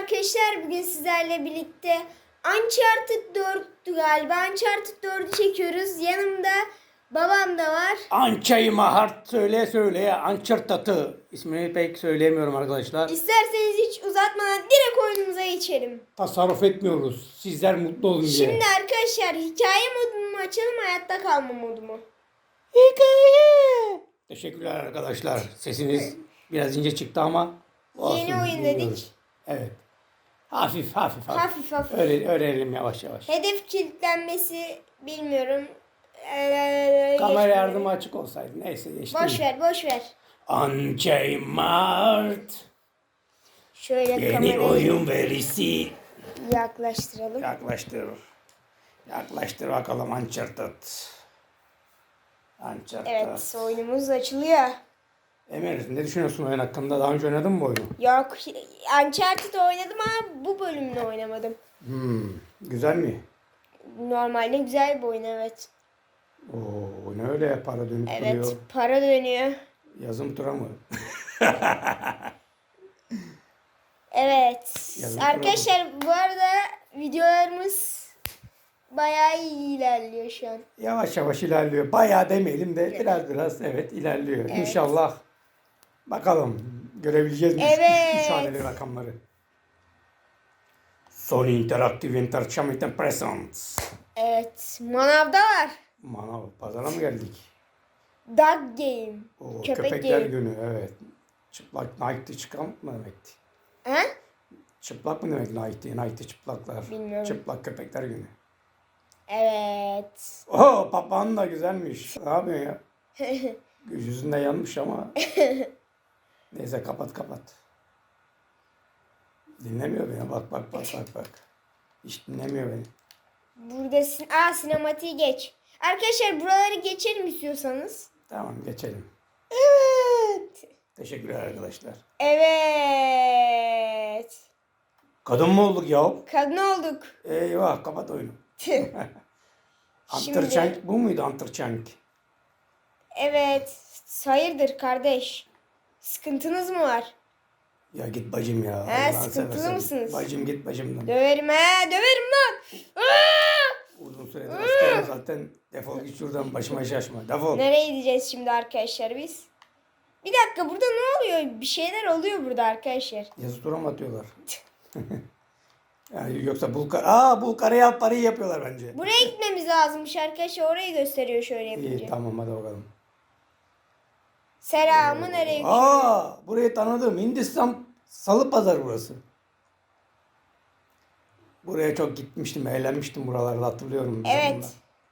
arkadaşlar bugün sizlerle birlikte Uncharted 4'tü galiba. Uncharted 4'ü çekiyoruz. Yanımda babam da var. Ançayı mahart söyle söyle Ançırtatı. İsmini pek söyleyemiyorum arkadaşlar. İsterseniz hiç uzatmadan direkt oyunumuza geçelim. Tasarruf etmiyoruz. Sizler mutlu olun diye. Şimdi arkadaşlar hikaye modunu mu açalım hayatta kalma modu mu? Hikaye. Teşekkürler arkadaşlar. Sesiniz biraz ince çıktı ama olsun, Yeni oyun dedik. Evet. Hafif hafif hafif. Hafif hafif. Öğren- öğrenelim yavaş yavaş. Hedef kilitlenmesi bilmiyorum. Ee, Kamera geçmiyorum. yardımı açık olsaydı. Neyse geçti. Boş ver boş ver. Ançay Mart. Şöyle Yeni kamerayı oyun verisi. yaklaştıralım. Yaklaştır. Yaklaştır bakalım Uncharted. Uncharted. Evet oyunumuz açılıyor. Emir ne düşünüyorsun oyun hakkında? Daha önce oynadın mı bu oyunu? Yok Uncharted oynadım ama bu bölümde oynamadım. Hmm, güzel mi? Normalde güzel bir oyun evet. Oo, ne öyle para dönüp Evet duruyor. para dönüyor. Yazım tura mı? Evet. Yazık Arkadaşlar bu arada videolarımız bayağı iyi ilerliyor şu an. Yavaş yavaş ilerliyor. Bayağı demeyelim de biraz biraz evet ilerliyor. İnşallah. Bakalım görebileceğiz mi Evet. haneli rakamları? Sony Interactive Entertainment Presents. Evet. Manav'da var. Manav pazara mı geldik? Dog Game. O Köpek köpekler Game. günü evet. Çıplak Night'ti çıkan mı demekti? Ha? Çıplak mı demek Night'ti? Night'ti çıplaklar. Bilmiyorum. Çıplak köpekler günü. Evet. Oo papağan da güzelmiş. Yapıyorsun ya? Yüzünde yanmış ama. Neyse kapat kapat. Dinlemiyor beni. Bak bak bak bak bak. Hiç dinlemiyor beni. Burada sin Aa, sinematiği geç. Arkadaşlar buraları geçelim istiyorsanız. Tamam geçelim. Evet. Teşekkürler arkadaşlar. Evet. Kadın mı olduk ya? Kadın olduk. Eyvah kapat oyunu. Şimdi- Antarçank bu muydu Antarçank? evet. Hayırdır kardeş? Sıkıntınız mı var? Ya git bacım ya. He, Allah'ını sıkıntılı seversen. mısınız? Bacım git bacımdan. Döverim ha, döverim lan. Aa! Uzun süredir askerim zaten. Defol git şuradan başıma iş açma. Defol. Nereye gideceğiz şimdi arkadaşlar biz? Bir dakika burada ne oluyor? Bir şeyler oluyor burada arkadaşlar. Yazı tura mı atıyorlar? yani yoksa Bulgar... Aa Bulgarya parayı yapıyorlar bence. Buraya gitmemiz lazımmış arkadaşlar. Orayı gösteriyor şöyle yapınca. İyi tamam hadi bakalım. Selamı nereye Aa burayı tanıdım. Hindistan salı pazar burası. Buraya çok gitmiştim, eğlenmiştim buralarda hatırlıyorum. Evet. zamanlar.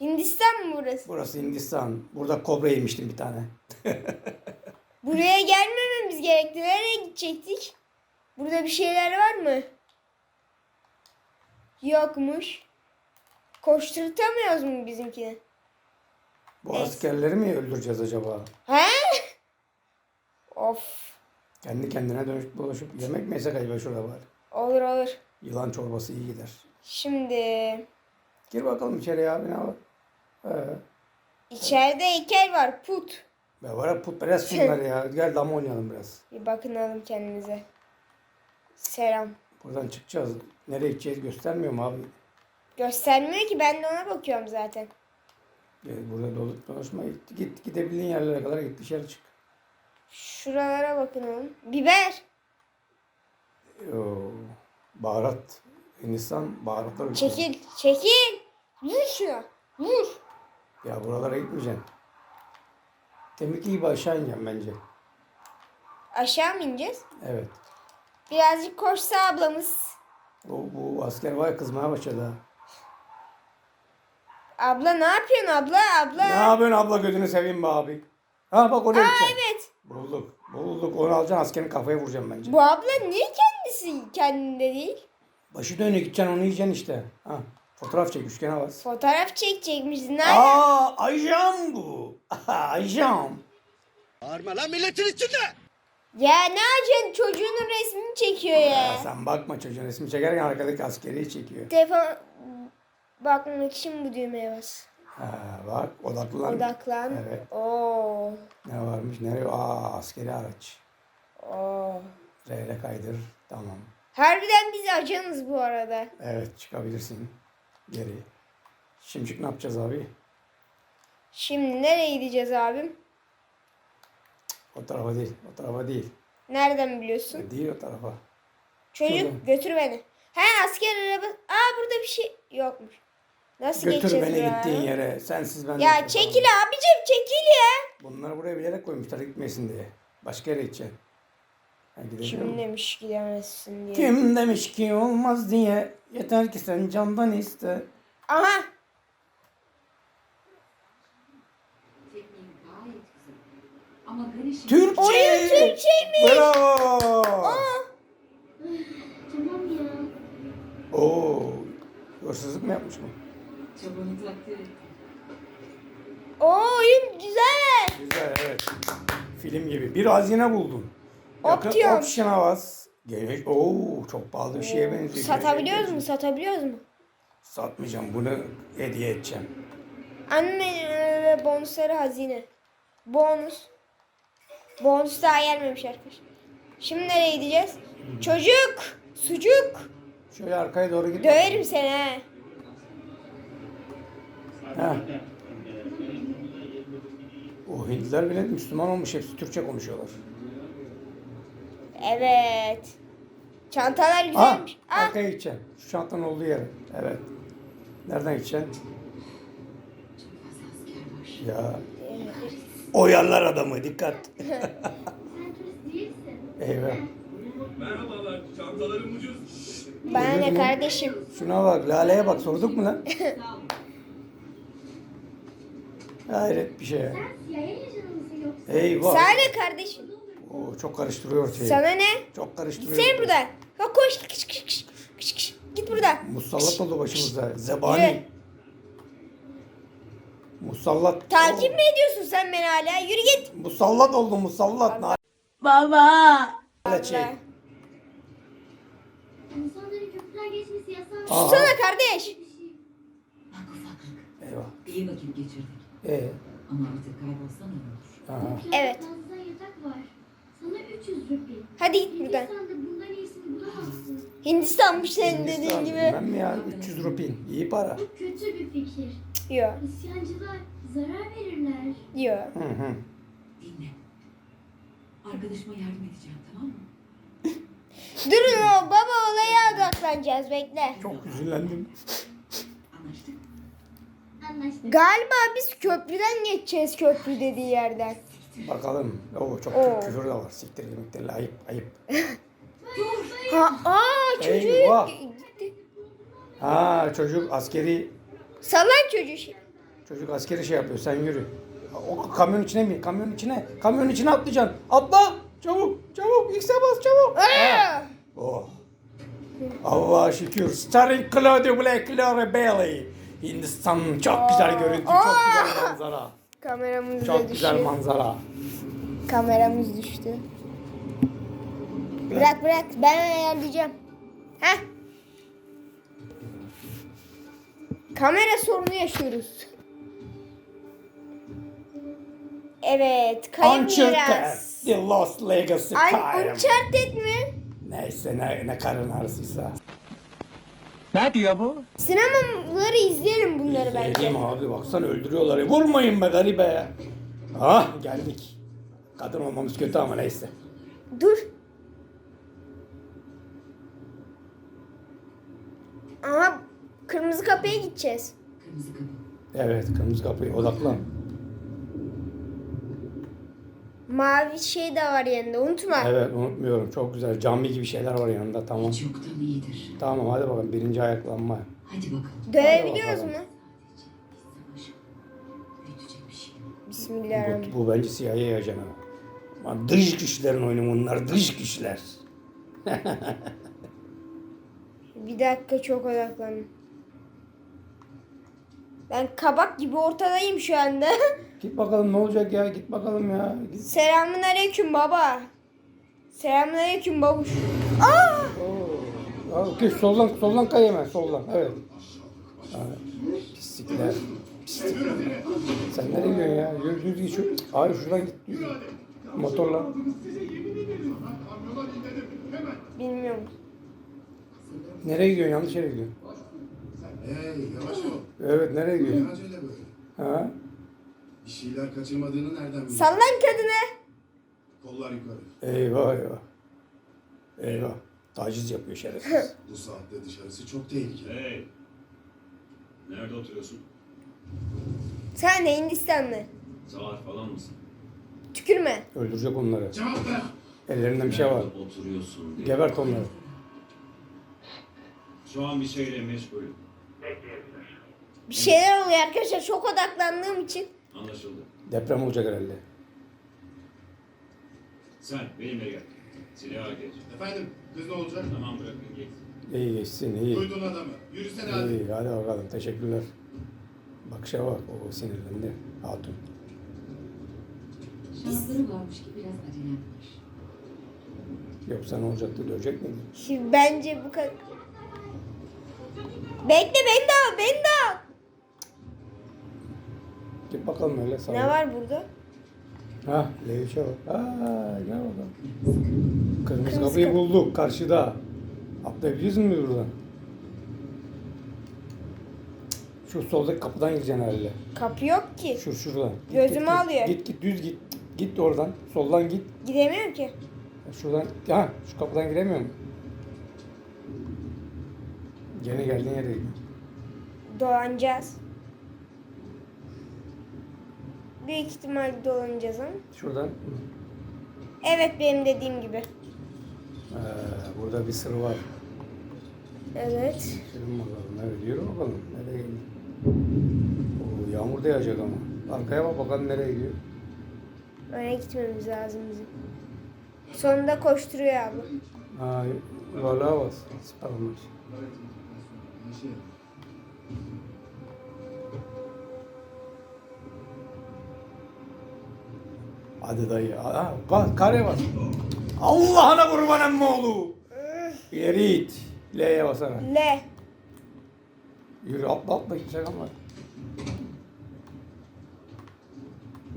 Hindistan mı burası? Burası Hindistan. Burada kobra yemiştim bir tane. Buraya gelmememiz gerekti. Nereye gidecektik? Burada bir şeyler var mı? Yokmuş. Koşturtamıyoruz mu bizimkini? Bu askerleri mi öldüreceğiz acaba? He? Of. Kendi kendine dönüp dolaşıp yemek mi yesek acaba şurada var? Olur olur. Yılan çorbası iyi gider. Şimdi Gir bakalım içeriye abi ne var? Ee, içeride heykel var. Put. be var ya putperest bunlar ya. Gel dama oynayalım biraz. Bir bakınalım kendinize. Selam. Buradan çıkacağız. Nereye gideceğiz göstermiyor mu abi? Göstermiyor ki ben de ona bakıyorum zaten. Gel burada dolup dolaşma. Git, git gidebildiğin yerlere kadar git dışarı çık. Şuralara bakınalım. Biber. Oo, baharat. Hindistan baharatlar ülkesi. Çekil. Çekil. Vur şuna. Vur. Ya buralara gitmeyeceksin. Demek ki gibi aşağı ineceğim bence. Aşağı mı ineceğiz? Evet. Birazcık koşsa ablamız. Bu, bu asker var ya kızmaya başladı ha. Abla ne yapıyorsun abla? Abla. Ne yapıyorsun abla gözünü seveyim be abi. Ha bak oraya Aa gideceksin. evet. Bulduk. Bulduk. Onu alacaksın askerin kafaya vuracağım bence. Bu abla niye kendisi kendinde değil? Başı dönüyor gideceksin onu yiyeceksin işte. Ha. Fotoğraf çek üçgene bas. Fotoğraf çekecekmiş. Nerede? Aa Ayşem bu. Ayşem. Bağırma lan milletin içinde. Ya ne yapacaksın? Çocuğunun resmini çekiyor Ya ya. sen bakma çocuğun resmi çekerken arkadaki askeri çekiyor. Telefon bakmak için bu düğmeye bas. Ha, bak odaklan. Odaklan. Evet. Oo. Ne varmış nereye? Aa askeri araç. Oo. R ile kaydır. Tamam. Harbiden biz ajanız bu arada. Evet çıkabilirsin geri. Şimdi ne yapacağız abi? Şimdi nereye gideceğiz abim? O tarafa değil. O tarafa değil. Nereden biliyorsun? Değil o tarafa. Çocuk Şuradan. götür beni. He asker araba. Aa burada bir şey yokmuş. Nasıl Götür beni buraya? gittiğin yere. Sensiz ben Ya çekil abicim çekil ya. Bunları buraya bilerek koymuşlar gitmesin diye. Başka yere gideceksin. Kim demiş gidemezsin diye. Kim demiş ki olmaz diye. Yeter ki sen candan iste. Aha. Türkçe. Oyun Türkçeymiş. Bravo. Tamam ya. Oo. Hırsızlık mı yapmış bu? Çabanı takdir ettim. O oyun güzel. Güzel evet. Film gibi. Bir hazine buldum. Option. option'a bas. Geniş. Oo çok pahalı bir şeye benziyor. Satabiliyoruz mu? Satabiliyoruz mu? Satmayacağım. Bunu hediye edeceğim. Anne ve bonusları hazine. Bonus. Bonus daha gelmemiş arkadaşlar. Şimdi nereye gideceğiz? Çocuk. Sucuk. Şöyle arkaya doğru git. Döverim seni he. Ha. O Hintliler bile Müslüman olmuş. Hepsi Türkçe konuşuyorlar. Evet. Çantalar Ha, güzelmiş. Ah, arkaya gideceksin. Şu çantanın olduğu yere. Evet. Nereden gideceksin? Ya. Oyarlar adamı. Dikkat. Eyvah. Merhabalar, çantalarım ucuz. bana ne kardeşim? Şuna bak. Lale'ye bak. Sorduk mu lan? Hayret bir şey. Eyvah. Sana ne kardeşim? Oo, çok karıştırıyor ortayı. Sana ne? Çok karıştırıyor. Sen buradan. Ha koş. Kış, kış, kış, kış, kış. Git buradan. Musallat oldu başımıza. Zebani. Yürü. Musallat. Takip mi ediyorsun sen beni hala? Yürü git. Musallat oldu musallat. Baba. Nale çek. İnsanların köprüden geçmesi yasak. Susana kardeş. Bak ufaklık. Eyvah. İyi vakit geçirdik. Ee, Ama artık kaybolsan iyi olur. aha. Evet. fazladan yatak var. Sana 300 rupi. Hadi git buradan. Hindistan'da bundan iyisini bulamazsın. Hindistanmış senin dediğin gibi. bilmem mi ya 300 rupin. İyi para. Bu kötü bir fikir. Yok. İsyancılar zarar verirler. Yok. Hı hı. Dinle. Arkadaşıma yardım edeceğim tamam mı? Durun o baba olaya odaklanacağız bekle. Çok üzülendim. Anlaştık. Anlaştık. Galiba biz köprüden geçeceğiz köprü dediği yerden. Bakalım. Oo, çok Oo. küfür de var. Siktir yemeklerle ayıp ayıp. Ha, aa çocuk Eyvah. gitti. Ha çocuk askeri Sallan çocuğu. şey. çocuk askeri şey yapıyor. Sen yürü. O kamyon içine mi? Kamyon içine. Kamyon içine atlayacaksın. Atla. Çabuk. Çabuk. X'e bas çabuk. Ha. Aa! Oh. Allah'a şükür. Starring Claudio Black, Laura Bailey. Hindistan çok güzel görüntü, çok güzel manzara. Kameramız da Çok düştü. güzel manzara. Kameramız düştü. Bırak bırak ben ayarlayacağım. Heh. Kamera sorunu yaşıyoruz. Evet, kayıp Uncharted, miras. The Lost Legacy Ay, Time. Uncharted mi? Neyse ne, ne karın ağrısıysa. Sinemaları izleyelim bunları bence. İzleyelim abi baksana öldürüyorlar. ya. Vurmayın be garibe. Ah geldik. Kadın olmamız kötü ama neyse. Dur. Aha kırmızı kapıya gideceğiz. Kırmızı kapı. Evet kırmızı kapıyı odaklan. Mavi şey de var yanında unutma. Evet unutmuyorum çok güzel cami gibi şeyler var yanında tamam. Hiç yoktan iyidir. Tamam hadi bakalım birinci ayaklanma. Hadi bakalım. Dövebiliyoruz mu? şey. Bismillahirrahmanirrahim. Bu, bu bence CIA ajanı. Lan dış güçlerin oyunu bunlar dış güçler. Bir dakika çok odaklandım. Ben kabak gibi ortadayım şu anda. Git bakalım ne olacak ya git bakalım ya. Git. Selamun aleyküm baba. Selamun aleyküm babuş. Aa! Oo. Aa, okey, soldan soldan kay hemen soldan evet. Evet. Pislikler. Pislikler. Sen nereye gidiyorsun ya? Yürü düz git şu. Hayır şuradan git. Düz. Motorla. Bilmiyorum. Nereye gidiyorsun? Yanlış yere gidiyorsun. Hey yavaş ol. Evet nereye Ne gidiyorsun? acele böyle? Ha? Bir şeyler kaçırmadığını nereden biliyorsun? Sallan kadını. Kollar yukarı. Eyvah eyvah. Eyvah. Taciz yapıyor şerefsiz. Bu saatte dışarısı çok tehlikeli. Hey. Nerede oturuyorsun? Sen de Hindistanlı. Sağır falan mısın? Tükürme. Öldürecek onları. Cevap ver. Ellerinde bir şey var. Nerede oturuyorsun diye. Gebert onları. Şu an bir şeyle meşgulüm. Bir şeyler oluyor arkadaşlar. Çok odaklandığım için. Anlaşıldı. Deprem olacak herhalde. Sen benimle gel. Silahı geç. Efendim kız ne olacak? Tamam bırakın git. İyi geçsin iyi. Duydun adamı. Yürüsene hadi. İyi hadi bakalım teşekkürler. Bakışa bak o sinirlendi. Hatun. Şansları varmış ki biraz acelem var. Yoksa ne olacaktı dövecek miydi? Şimdi bence bu kadar. Bekle beni de al. Beni de al. Git bakalım öyle sağ Ne var burada? Ha Leyşe bak. Aa gel bakalım. Kırmızı, Kırmızı kapıyı kapı. bulduk karşıda. Atlayabiliriz mi buradan? Şu soldaki kapıdan gireceksin herhalde. Kapı yok ki. Şu şuradan. Git, Gözümü git. alıyor. Git git düz git. Git oradan. Soldan git. Gidemiyorum ki. Şuradan. Ha şu kapıdan giremiyor musun? Gene geldiğin yere gidiyor. Dolanacağız. Büyük ihtimalle dolanacağız ama. Şuradan. Evet benim dediğim gibi. Ee, burada bir sır var. Evet. Şirin bakalım. Evet yürü bakalım. Nereye gidiyor? Oo, yağmur da yağacak ama. Arkaya bak bakalım nereye gidiyor. Öne gitmemiz lazım bizim. Sonunda koşturuyor abla. Ha, yuvarlığa bas. Süper olmuş. Neşe. Hadi dayı. Ha, bas, kare bas. Allah'ına kurban emmi oğlu. İleri it. L'ye basarak. L. Yürü atla atla gidecek ama.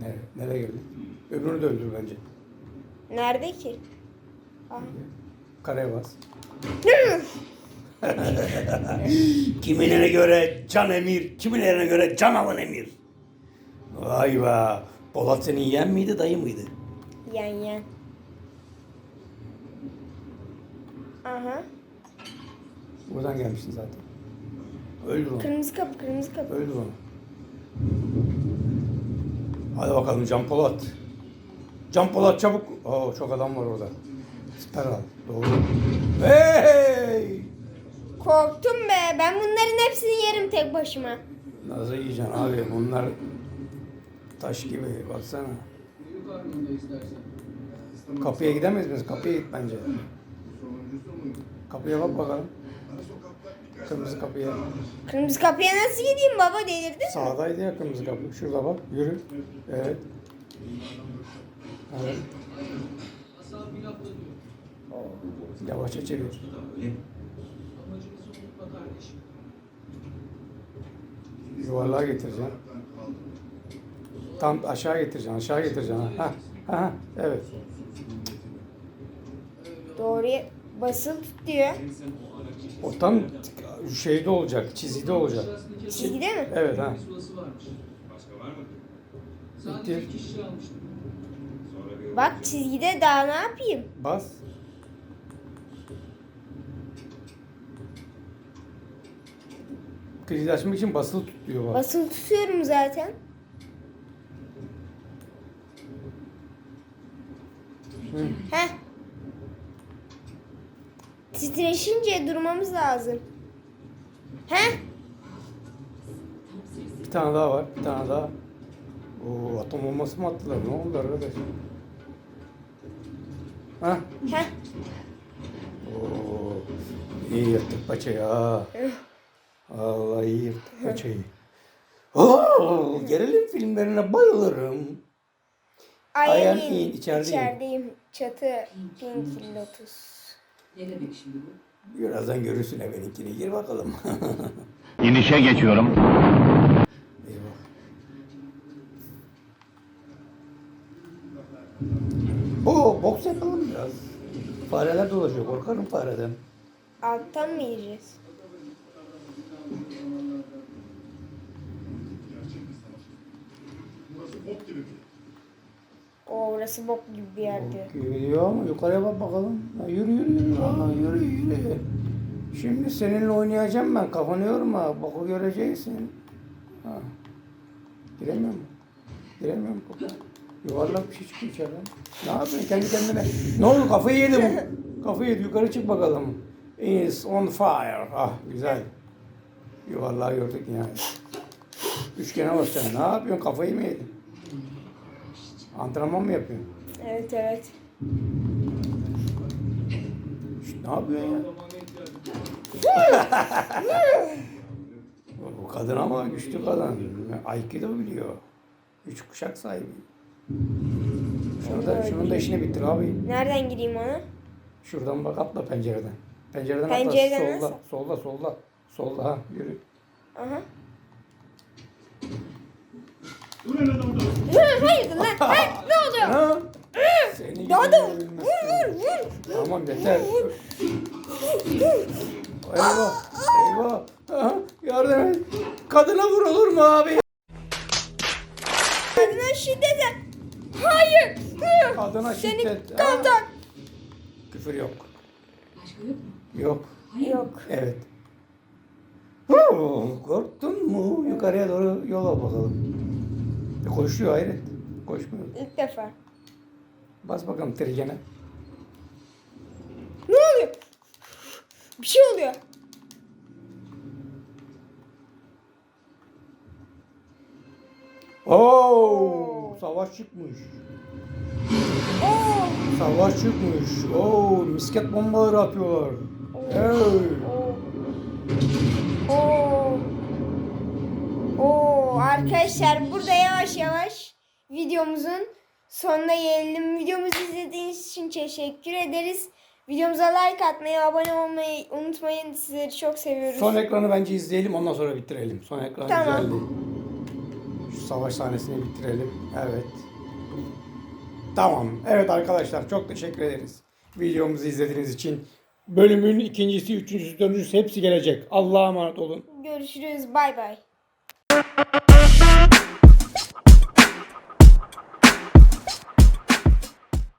Nereye, nereye geldin? Öbürünü de öldür bence. Nerede ki? Ah. Kareye bas. Kimilerine göre can emir, kimilerine göre can alan emir. Vay be. Polat seni yiyen miydi, dayı mıydı? Yan yan. Aha. Buradan gelmişsin zaten. Öldür onu. Kırmızı kapı, kırmızı kapı. Öldür onu. Hadi bakalım Can Polat. Can Polat çabuk. Oo çok adam var orada. Süper al. Doğru. Hey! Korktum be. Ben bunların hepsini yerim tek başıma. Nasıl yiyeceksin abi? Bunlar taş gibi. Baksana. Kapıya gidemez miyiz? Kapıya git bence. Kapıya bak bakalım. Kırmızı kapıya. Kırmızı kapıya nasıl gideyim baba delirdin mi? Sağdaydı ya kırmızı kapı. Şurada bak. Yürü. Evet. Evet. Yavaşça çevir. Yuvarlığa getireceğim. Tam aşağı getireceğim. Aşağı getireceğim. Ha. Ha. ha. Evet. Doğruya basılı tut diyor. O tam şeyde olacak. Çizgide olacak. Çizgide mi? Evet ha. Bitti. Bak çizgide daha ne yapayım? Bas. Kilidi açmak için basılı tut diyor bak. Basılı tutuyorum zaten. Hı. Heh. Titreşince durmamız lazım. Heh. Bir tane daha var. Bir tane daha. Oo, atom bombası mı attılar? Ne oldu arkadaş? Ha? Heh. Oo, iyi yırttık paçayı ha. Allah iyi yırttık paçayı. Oo, gerilim filmlerine bayılırım. I I am am in. in, içerideyim. İçerideyim. Çatı. Pink Lotus. Ne demek şimdi bu? Birazdan görürsün evininkini. Gir bakalım. İnişe geçiyorum. Bu boks yapalım biraz. Fareler dolaşıyor. Korkarım fareden. Alttan mı gireceğiz? Burası bok gibi bir yer. O orası bok gibi bir yer diyor. Gidiyor ama yukarıya bak bakalım. Ha, yürü yürü yürü. Aa, yürü yürü. Şimdi seninle oynayacağım ben. Kafanı yorma. Boku göreceksin. Ha. Giremiyor mu? Giremiyor mu boku? Yuvarlak bir şey çıkıyor içeriden. Ne yapıyorsun kendi kendine? Ne oldu kafayı yedi bu. Kafayı yedi. Yukarı çık bakalım. Is on fire. Ah güzel. Yuvarlağı gördük yani. Üçgene basacaksın. Ne yapıyorsun? Kafayı mı yedin? Antrenman mı yapıyorsun? Evet evet. Ne yapıyorsun ya? Bu kadın ama güçlü kadın. Aikido biliyor. Üç kuşak sahibi. Şunu da, şunun da işini bitir abi. Nereden gireyim ona? Şuradan bak atla pencereden. Pencereden Pencereden atla. nasıl? Solda, solda, solda. Solda ha yürü. Aha. Hı, Hayırdır lan? Ha, ne oluyor? Ha? Seni Daha da görülmezsin. Tamam yeter. Eyvah, eyvah. Aha, yardım et. Kadına vurulur mu abi? Kadına şiddete. Hayır. Hı. Kadına Seni şiddet. kaltak. Küfür yok. Başka yok mu? Yok. Yok. Evet. Huu, Korktun mu? Yukarıya doğru yola bakalım. E, koşuyor hayret. Koşmuyor. İlk defa. Bas bakalım trigene. Ne oluyor? Bir şey oluyor. Oo, savaş çıkmış. Oo. Savaş çıkmış. Oo, misket bombaları atıyorlar. Hey. Oo. Oo. Oo. Arkadaşlar burada yavaş yavaş videomuzun sonuna gelelim. Videomuzu izlediğiniz için teşekkür ederiz. Videomuza like atmayı, abone olmayı unutmayın. Sizleri çok seviyoruz. Son ekranı bence izleyelim ondan sonra bitirelim. Son ekran Tamam. güzeldi. Şu savaş sahnesini bitirelim. Evet. Tamam. Evet arkadaşlar çok teşekkür ederiz. Videomuzu izlediğiniz için. Bölümün ikincisi, üçüncüsü, dördüncüsü hepsi gelecek. Allah'a emanet olun. Görüşürüz. Bay bay.